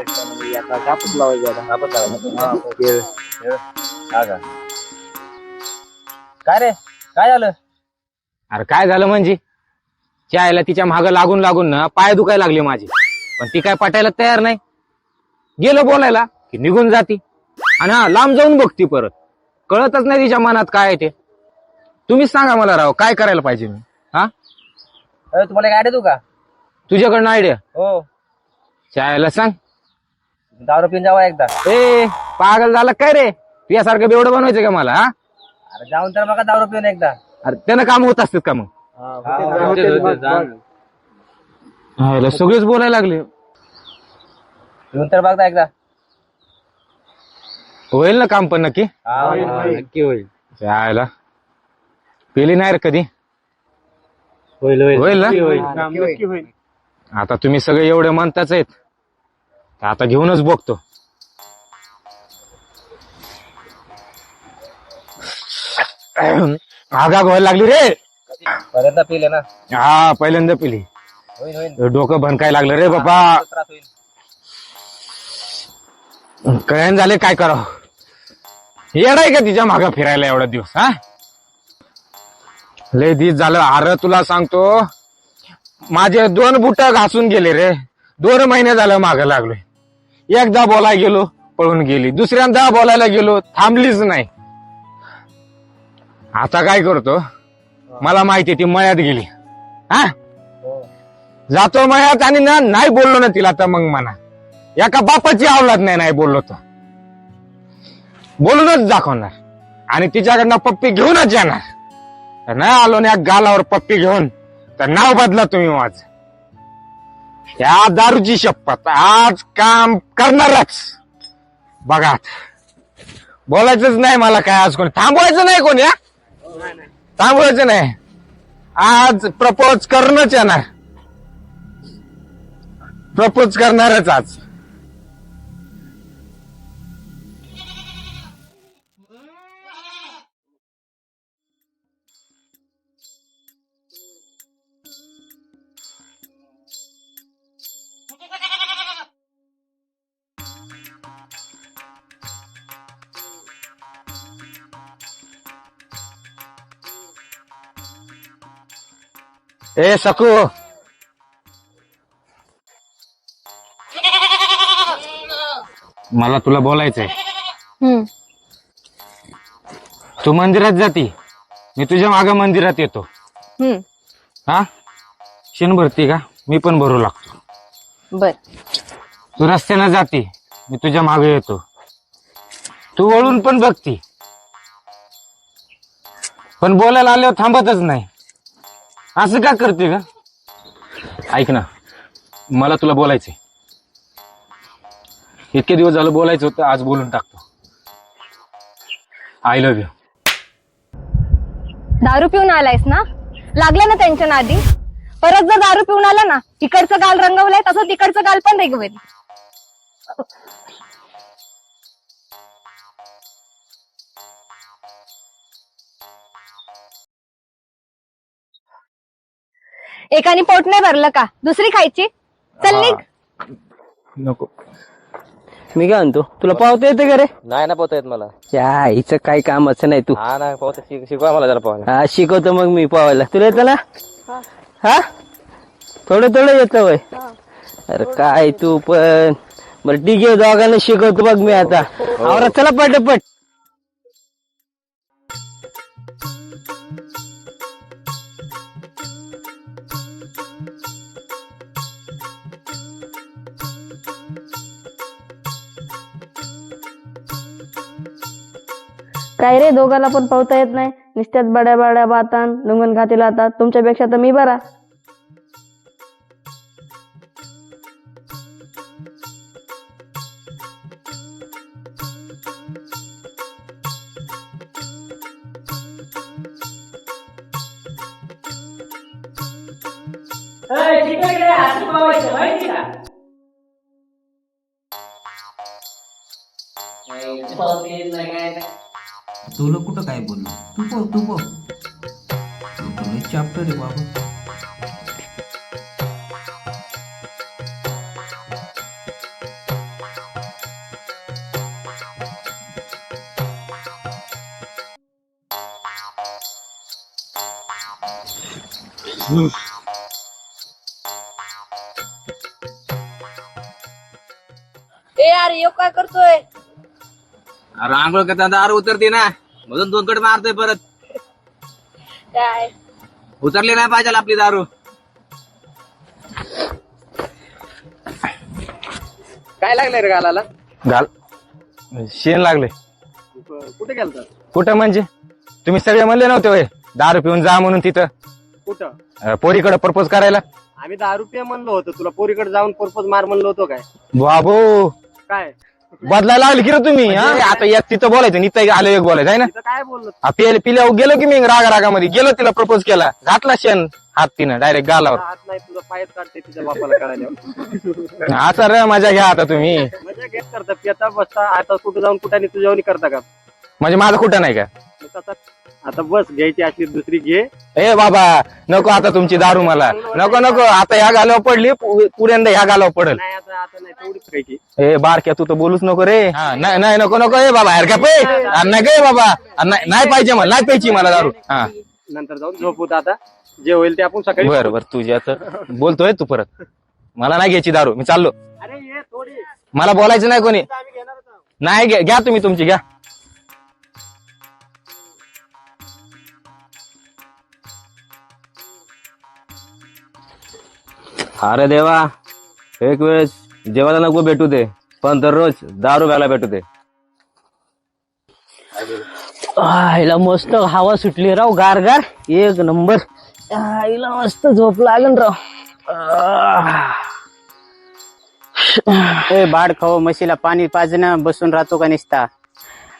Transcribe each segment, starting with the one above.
कापूस लावायचे आता कापूस लावायचे काय रे? काय झालं? अरे काय झालं म्हणजे? चायला तिच्या माग लागून लागून ना पाय दुखायला लागले माझे. पण ती काय पटायला तयार नाही. गेलं बोलायला की निघून जाती. आणि हा लांब जाऊन बघती परत. कळतच नाही तिच्या मनात काय आहे ते. तुम्हीच सांगा मला राव काय करायला पाहिजे मी? हा? तुम्हाला आयडिया देऊ का? तुझ्याकडनं आयडिया हो. चायला सांग. दारू पिऊन जावा एकदा. ए पागल झाला काय रे? तुझ्यासारखं बेवडं बनवायचं का मला हा? अरे जाऊन तर बघा दारू पिऊन एकदा. अरे त्यानं काम होत असतात का मग? सगळेच बोलायला लागले. पिऊन तर बघा एकदा. होईल ना काम पण नक्की? नक्की होईल. यायला पेली नाही रे कधी? होईल होईल. ना? आता तुम्ही सगळे एवढे म्हणताच आहेत. तर आता घेऊनच बघतो. आगा व्हायला लागली रे. पर्यंत पिले ना? हा पहिल्यांदा पिली. होईल होईल. डोकं भनकाय लागलं रे बाबा. त्रास होईल. कळण झाले काय करावं? येडाय का तिच्या मागं फिरायला एवढा दिवस हा? लय दिस झालं. अरे तुला सांगतो माझे दोन बुट घासून गेले रे. दोन महिने झालं मागं लागलोय. एकदा बोलायला गेलो पळून गेली. दुसऱ्यांदा बोलायला गेलो थांबलीच नाही. आता काय करतो? मला माहिती ती मळ्यात गेली. हा? हो. जातो मळ्यात आणि ना नाही बोललो ना तिला तर मग म्हणा. एका बापाची आवलाद नाही नाही बोललो तर. बोलूनच दाखवणार. आणि तिच्याकडनं पप्पी घेऊनच येणार तर नाही आलो ना गालावर पप्पी घेऊन. तर नाव बदला तुम्ही माझ. या दारूची शपथ आज काम करणारच. बघा बोलायचंच नाही मला काय आज कोणी. थांबवायचं नाही कोणी हा? थांबवायचं नाही. आज प्रपोज करूनच येणार. प्रपोज करणारच आज. ए सकू मला तुला बोलायचंय. हम्म. तू मंदिरात जाती. मी तुझ्या माग मंदिरात येतो. हम्म. हा? शेण भरती का? मी पण भरू लागतो. बर. तू रस्त्यानं जाती. मी तुझ्या मागे येतो. तू वळून पण बघती. पण बोलायला आल्यावर थांबतच नाही. असं का करते का ऐक ना मला तुला बोलायचंय. इतके दिवस झालं बोलायचं होतं आज बोलून टाकतो. आय लव्ह यू दारू पिऊन आलायस ना? लागलं ना त्यांच्या नादी? परत जर दारू पिऊन आला ना इकडचं गाल रंगवलंय तसं तिकडचं गाल पण रंगवेल. एकाने पोट नाही भरलं का? दुसरी खायची? चल निघ. नको. मी काय म्हणतो? तुला पावता येते का रे? नाही ना पोहता येत मला. या हिचं काही कामाचं नाही तू. हा ना पोहता शिक शिकवा मला जरा पोहायला. हा शिकवतो मग मी पावायला तुला येतं ना? हा. थोडं थोडं येतं वय. अरे काय तू पण. बरं ठीक आहे दोघांना शिकवतो बघ मी आता. आवरा चला पटपट. काय रे दोघाला पण पावता येत नाही. नुसत्यात बड्या बड्या बातान लुंगण घातील आता तुमच्यापेक्षा तर मी बरा. तुला कुठं काय बोलणार तू पाह तू पाह चॅप्टर आहे बाबा. ए यार यो काय करतोय? अरे आंघोळ करताना दार उतरते ना. मधून दोन कडे मारतोय परत. काय? उतरली नाही पाहिजे आपली दारू. काय लागलंय रे गालाला? घाल शेण लागले. कुठे गेलता? कुठं म्हणजे? तुम्ही सगळे म्हणले नव्हते होय. दारू पिऊन जा म्हणून तिथं. कुठं? अं, पोरीकडे प्रपोज करायला. आम्ही दहा रुपये म्हणलो होतो तुला पोरीकडे जाऊन पर्पज मार म्हणलो होतो काय? बाबू. काय? बदलायला लागली की रे तुम्ही हा? आता एक तिथं बोलायचं नित्य आलं एक बोलायचं आहे ना? तिथं काय बोललो? हा, पिले पिल्यावर गेलो की मी रागा रागामध्ये गेलो तिला प्रपोज केला. घातला शेण हात तिनं डायरेक्ट गालावर. हात नाही तुझा पायच काढते तिच्या बापाला कळाल्या आता रे मजा घ्या आता तुम्ही. मजा घेत करता पिता बसता आता कुठं जाऊन कुठं तुझ्या करता का? म्हणजे माझं कुठं नाही का? मग आता आता बस घ्यायची अशी दुसरी घे. ए बाबा नको आता तुमची दारू मला. नको नको आता ह्या गालावर पडली पु- पुऱ्यांदा ह्या गालावर पडल. नाही आता आता नाही तेवढीच खायची. ए बारक्या तू तर बोलूच नको रे. हा, नाही. नाही, नको नको ए बाबा हरक्या पे नाही काय बाबा? अरे, नाही नाही पाहिजे मला नाही प्यायची मला दारू. हा. नंतर जाऊन झोपू आता. जे होईल ते आपण सकाळी बर बर तुझ्या बोलतोय तू परत. मला नाही घ्यायची दारू मी चाललो. अरे ये थोडी. मला बोलायचं नाही कोणी. नाही घ्या घ्या तुम्ही तुमची घ्या. अरे देवा एक वेळेस जेवायला नको भेटू दे पण दररोज दारू प्यायला भेटू दे. आईला मस्त हवा सुटली राव गार गार. एक नंबर. आईला मस्त झोप लागन राव. ए बाड खाऊ म्हशीला पाणी पाजणं बसून राहतो का निसता?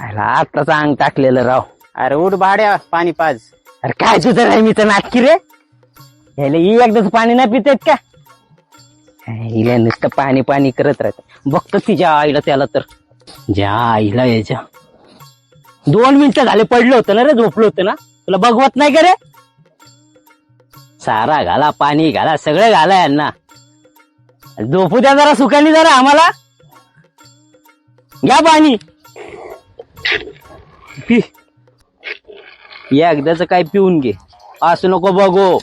आईला आत्ताच अंग टाकलेलं राव. अरे उठ भाड्या पाणी पाज. अरे काय तुझं नाही मीच नाटकी रे? ह्याला ही एकदाच पाणी नाही पितेत का? हिला नुसतं पाणी पाणी करत राहत. बघतो तिच्या आईला त्याला तर. ज्या आईला याच्या. दोन मिनिटं झाले पडलं होतं ना रे झोपलं होतं ना. तुला बघवत नाही का रे? सारा घाला पाणी घाला सगळं घाला यांना. झोपू द्या जरा सुखानी जरा आम्हाला. घ्या पाणी. पी. एकदाच काय पिऊन घे. असं नको बघू.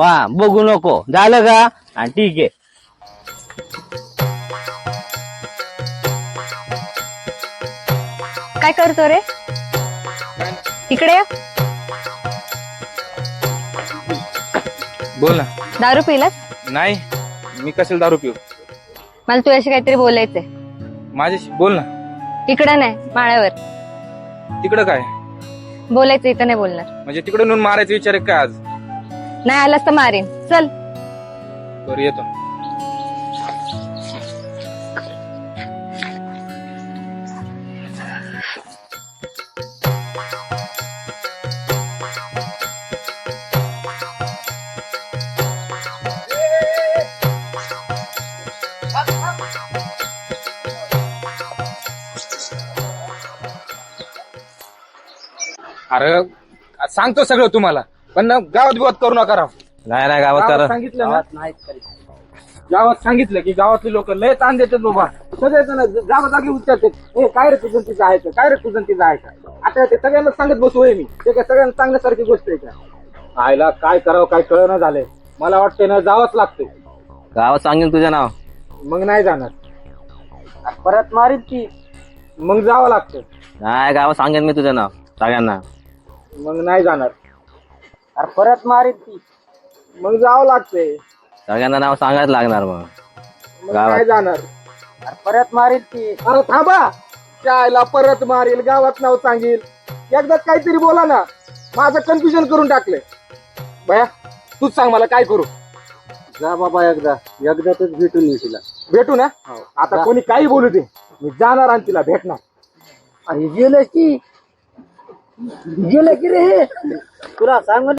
हा बघू नको. झालं का? हा ठीक आहे. काय करतो रे? इकडे ये. बोल. ना दारू पिलास? नाही मी कशाला दारू पिऊ? मला तुझ्याशी काहीतरी बोलायचंय. माझ्याशी? बोल ना. इकडे नाही माळ्यावर. तिकडं काय? बोलायचं इथं नाही बोलणार. म्हणजे तिकडे नेऊन मारायचं विचार आहे काय आज? नाही आलास तर मारीन. चल. बरं येतो. अरे सांगतो सगळं तुम्हाला पण ना गावात बिवात करू नका राव. नाही नाही गावात सांगितलं ना? गावात सांगितलं की गावातले लोक लय ताण देतात बाबा. सगळे जण जागा जागी उच्चारतात हे काय रे तुझं तिचं आहे का? काय रे तुझं तिचं आहे का? आता ते सगळ्यांना सांगत बसू होय मी. ते काय सगळ्यांना चांगल्यासारखी गोष्ट आहे का? आयला काय करावं काय कळणं झालंय. मला वाटतंय ना जावंच लागतंय. गावात सांगेन तुझं नाव. मग नाही जाणार. परत मारीत की. मग जावं लागतं नाही गावात सांगेन मी तुझं नाव. सगळ्यांना. मग नाही जाणार. अरे परत मारीत की. मग जावं लागतंय. सगळ्यांना नाव सांगायला लागणार मग. मग गावात. नाही जाणार? अरे परत मारीत की. अरे थांबा. चायला परत मारील गावात नाव सांगेल. एकदा काहीतरी बोला ना. माझं कन्फ्युजन करून टाकलंय. बया तूच सांग मला काय करू. जा बाबा एकदा. एकदाच भेटून ये तिला. भेटू ना? आता कोणी काही बोलू दे. मी जाणार आणि तिला भेटणार. अरे गेलं की. गेलं की रे तुला सांग